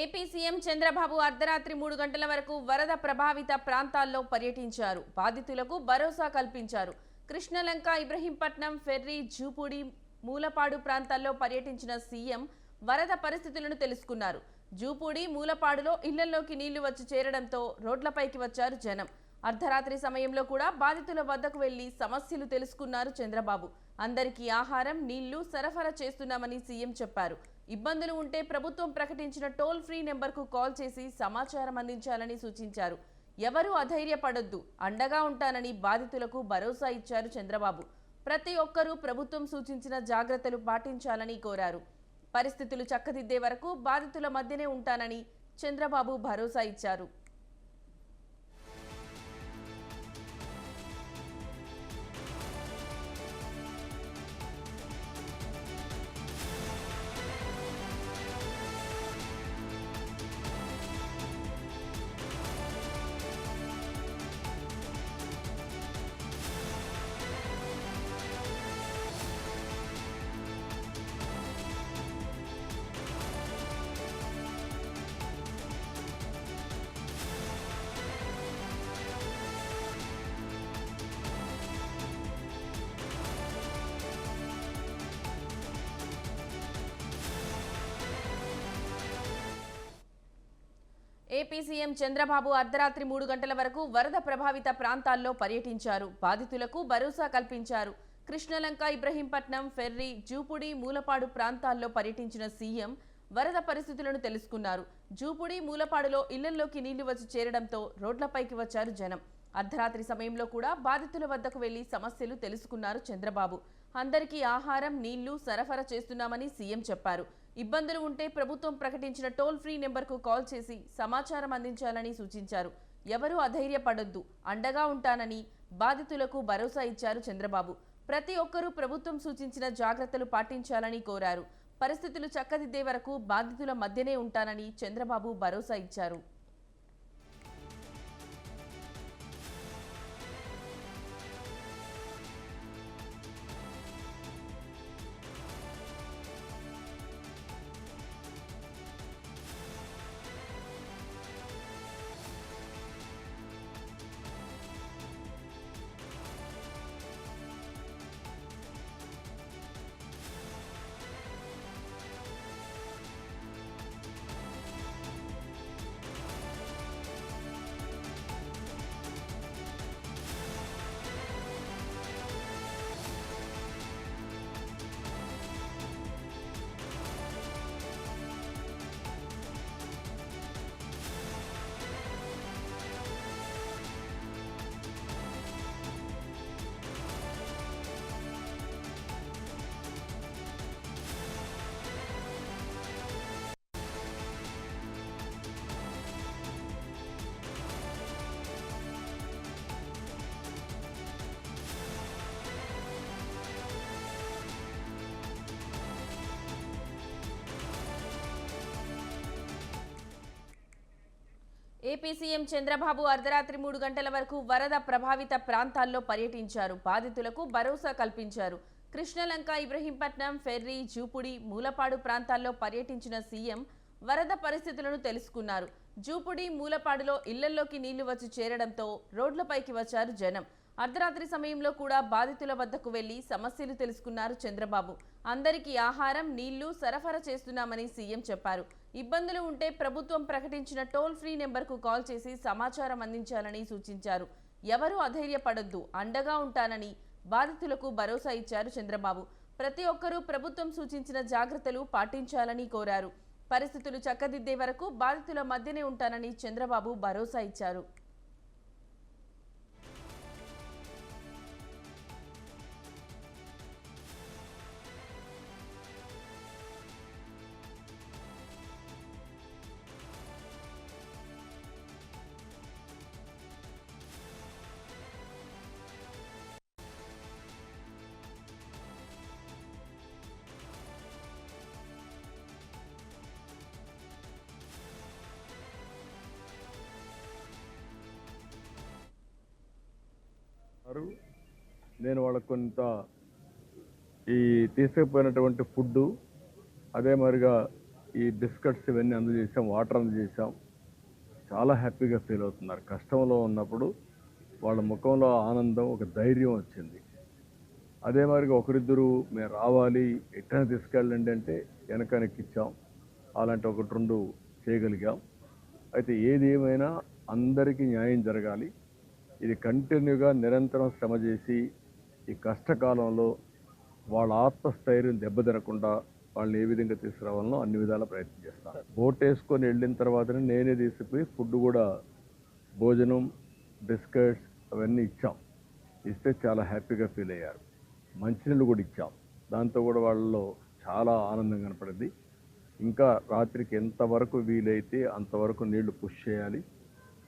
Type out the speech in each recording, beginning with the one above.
AP CM Chandrababu అర్ధరాత్రి మూడు గంటల వరకు వరద ప్రభావిత ప్రాంతాల్లో పర్యటించారు. బాధితులకు భరోసా కల్పించారు. కృష్ణలంక ఇబ్రహీంపట్నం ఫెర్రీ జూపూడి మూలపాడు ప్రాంతాల్లో పర్యటించిన సీఎం వరద పరిస్థితులను తెలుసుకున్నారు. జూపూడి మూలపాడులో ఇళ్ళలోకి నీళ్ళు వచ్చి చేరడంతో రోడ్లపైకి వచ్చారు జనం. అర్ధరాత్రి సమయంలో కూడా బాధితుల వద్దకు వెళ్ళి సమస్యలు తెలుసుకున్నారు చంద్రబాబు. అందరికీ ఆహారం నీళ్ళు సరఫరా చేస్తున్నామని సీఎం చెప్పారు. ఇబ్బందులు ఉంటే ప్రభుత్వం ప్రకటించిన టోల్ ఫ్రీ నెంబర్కు కాల్ చేసి సమాచారం అందించాలని సూచించారు. ఎవరూ అధైర్యపడొద్దు అండగా ఉంటానని బాధితులకు భరోసా ఇచ్చారు చంద్రబాబు. ప్రతి ఒక్కరూ ప్రభుత్వం సూచించిన జాగ్రత్తలు పాటించాలని కోరారు. పరిస్థితులు చక్కదిద్దే వరకు బాధితుల మధ్యనే ఉంటానని చంద్రబాబు భరోసా ఇచ్చారు. ఏపీ సీఎం చంద్రబాబు అర్ధరాత్రి మూడు గంటల వరకు వరద ప్రభావిత ప్రాంతాల్లో పర్యటించారు. బాధితులకు భరోసా కల్పించారు. కృష్ణలంక ఇబ్రహీంపట్నం ఫెర్రీ జూపుడి మూలపాడు ప్రాంతాల్లో పర్యటించిన సీఎం వరద పరిస్థితులను తెలుసుకున్నారు. జూపుడి మూలపాడులో ఇళ్ళలోకి నీళ్ళు వచ్చి చేరడంతో రోడ్లపైకి వచ్చారు జనం. అర్ధరాత్రి సమయంలో కూడా బాధితుల వద్దకు వెళ్ళి సమస్యలు తెలుసుకున్నారు చంద్రబాబు. అందరికీ ఆహారం నీళ్ళు సరఫరా చేస్తున్నామని సీఎం చెప్పారు. ఇబ్బందులు ఉంటే ప్రభుత్వం ప్రకటించిన టోల్ ఫ్రీ నెంబర్కు కాల్ చేసి సమాచారం అందించాలని సూచించారు. ఎవరూ అధైర్యపడొద్దు అండగా ఉంటానని బాధితులకు భరోసా ఇచ్చారు చంద్రబాబు. ప్రతి ఒక్కరూ ప్రభుత్వం సూచించిన జాగ్రత్తలు పాటించాలని కోరారు. పరిస్థితులు చక్కదిద్దే వరకు బాధితుల మధ్యనే ఉంటానని చంద్రబాబు భరోసా ఇచ్చారు. ఏపీ సీఎం చంద్రబాబు అర్ధరాత్రి మూడు గంటల వరకు వరద ప్రభావిత ప్రాంతాల్లో పర్యటించారు. బాధితులకు భరోసా కల్పించారు. కృష్ణలంక ఇబ్రహీంపట్నం ఫెర్రీ జూపుడి మూలపాడు ప్రాంతాల్లో పర్యటించిన సీఎం వరద పరిస్థితులను తెలుసుకున్నారు. జూపుడి మూలపాడులో ఇళ్ళల్లోకి నీళ్ళు వచ్చి చేరడంతో రోడ్లపైకి వచ్చారు జనం. అర్ధరాత్రి సమయంలో కూడా బాధితుల వద్దకు వెళ్ళి సమస్యలు తెలుసుకున్నారు చంద్రబాబు. అందరికీ ఆహారం నీళ్ళు సరఫరా చేస్తున్నామని సీఎం చెప్పారు. ఇబ్బందులు ఉంటే ప్రభుత్వం ప్రకటించిన టోల్ ఫ్రీ నెంబర్కు కాల్ చేసి సమాచారం అందించాలని సూచించారు. ఎవరూ అధైర్యపడొద్దు అండగా ఉంటానని బాధితులకు భరోసా ఇచ్చారు చంద్రబాబు. ప్రతి ఒక్కరూ ప్రభుత్వం సూచించిన జాగ్రత్తలు పాటించాలని కోరారు. పరిస్థితులు చక్కదిద్దే వరకు బాధితుల మధ్యనే ఉంటానని చంద్రబాబు భరోసా ఇచ్చారు. ఉన్నారు. నేను వాళ్ళకు కొంత ఈ తీసుకుపోయినటువంటి ఫుడ్ అదే మరిగా ఈ బిస్కెట్స్ ఇవన్నీ అందజేసాం వాటర్ అందజేసాం చాలా హ్యాపీగా ఫీల్ అవుతున్నారు. కష్టంలో ఉన్నప్పుడు వాళ్ళ ముఖంలో ఆనందం ఒక ధైర్యం వచ్చింది. అదే మరిగా ఒకరిద్దరు మేము రావాలి ఎట్టైనా తీసుకెళ్ళండి అంటే వెనకనెక్కిచ్చాం అలాంటి ఒకటి రెండు చేయగలిగాం. అయితే ఏది ఏమైనా అందరికీ న్యాయం జరగాలి. ఇది కంటిన్యూగా నిరంతరం శ్రమ చేసి ఈ కష్టకాలంలో వాళ్ళ ఆత్మస్థైర్యం దెబ్బతినకుండా వాళ్ళని ఏ విధంగా తీసుకురావాలనో అన్ని విధాల ప్రయత్నం చేస్తాను బోట్ వేసుకొని వెళ్ళిన తర్వాతనే నేనే తీసుకుపోయి ఫుడ్ కూడా భోజనం బిస్కెట్స్ అవన్నీ ఇచ్చాం. ఇస్తే చాలా హ్యాపీగా ఫీల్ అయ్యారు. మంచినీళ్ళు కూడా ఇచ్చాం. దాంతో కూడా వాళ్ళలో చాలా ఆనందం కనపడింది. ఇంకా రాత్రికి ఎంతవరకు వీలైతే అంతవరకు నీళ్ళు పుష్ చేయాలి.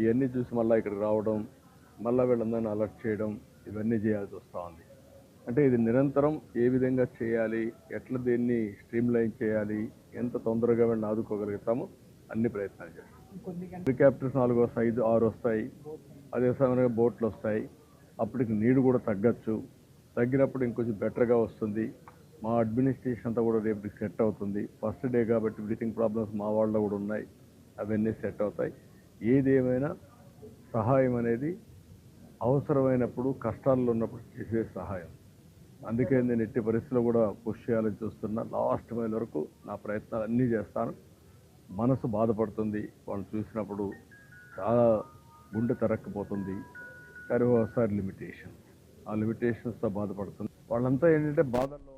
ఇవన్నీ చూసి మళ్ళీ ఇక్కడికి రావడం మళ్ళీ వీళ్ళందరినీ అలర్ట్ చేయడం ఇవన్నీ చేయాల్సి వస్తూ ఉంది. అంటే ఇది నిరంతరం ఏ విధంగా చేయాలి ఎట్లా దీన్ని స్ట్రీమ్ లైన్ చేయాలి ఎంత తొందరగా వీళ్ళని ఆదుకోగలుగుతామో అన్ని ప్రయత్నాలు చేస్తాం. హెలికాప్టర్స్ నాలుగు వస్తాయి ఐదు ఆరు వస్తాయి. అదే సమయంలో బోట్లు వస్తాయి. అప్పటికి నీరు కూడా తగ్గచ్చు. తగ్గినప్పుడు ఇంకొంచెం బెటర్గా వస్తుంది. మా అడ్మినిస్ట్రేషన్ అంతా కూడా రేపటికి సెట్ అవుతుంది. ఫస్ట్ డే కాబట్టి బ్రీతింగ్ ప్రాబ్లమ్స్ మా వాళ్ళలో కూడా ఉన్నాయి. అవన్నీ సెట్ అవుతాయి. ఏది ఏమైనా సహాయం అనేది అవసరమైనప్పుడు కష్టాల్లో ఉన్నప్పుడు చేసే సహాయం. అందుకే నేను ఎట్టి పరిస్థితుల్లో కూడా పుష్ చేయాలని చూస్తున్నా. లాస్ట్ మైల్ వరకు నా ప్రయత్నాలు అన్నీ చేస్తాను. మనసు బాధపడుతుంది. వాళ్ళు చూసినప్పుడు చాలా గుండె తరక్కపోతుంది. కానీ ఒకసారి లిమిటేషన్స్. ఆ లిమిటేషన్స్తో బాధపడుతుంది. వాళ్ళంతా ఏంటంటే బాధల్లో